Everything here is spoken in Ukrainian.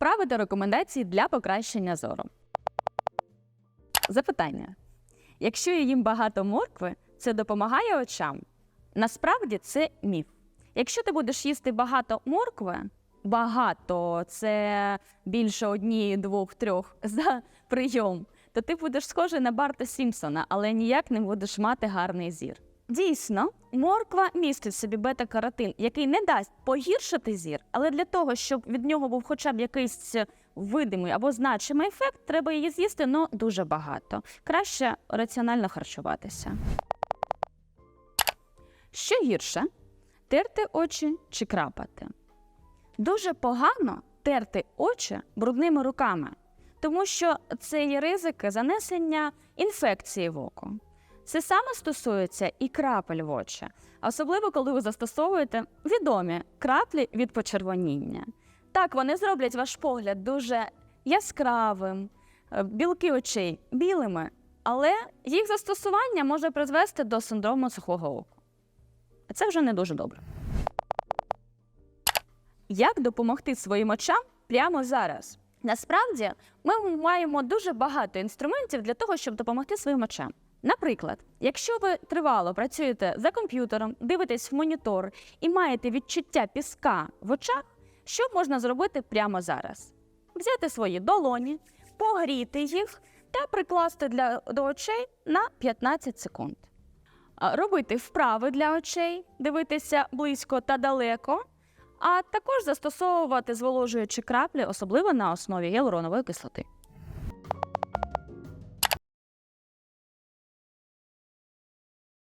Вправи та рекомендації для покращення зору. Запитання: якщо я їм багато моркви, це допомагає очам? Насправді це міф. Якщо ти будеш їсти багато моркви, багато це більше однієї, двох, трьох за прийом, то ти будеш схожий на Барта Сімпсона, але ніяк не будеш мати гарний зір. Дійсно, морква містить в собі бета-каротин, який не дасть погіршити зір, але для того, щоб від нього був хоча б якийсь видимий або значимий ефект, треба її з'їсти ну, дуже багато. Краще раціонально харчуватися. Що гірше терти очі чи крапати? Дуже погано терти очі брудними руками, тому що це є ризики занесення інфекції в око. Це саме стосується і крапель в очі, особливо коли ви застосовуєте відомі краплі від почервоніння. Так, вони зроблять ваш погляд дуже яскравим, е, білки очей білими, але їх застосування може призвести до синдрому сухого ока. А це вже не дуже добре. Як допомогти своїм очам прямо зараз? Насправді, ми маємо дуже багато інструментів для того, щоб допомогти своїм очам. Наприклад, якщо ви тривало працюєте за комп'ютером, дивитесь в монітор і маєте відчуття піска в очах, що можна зробити прямо зараз? Взяти свої долоні, погріти їх та прикласти для, до очей на 15 секунд. Робити вправи для очей, дивитися близько та далеко, а також застосовувати зволожуючі краплі, особливо на основі гіалуронової кислоти.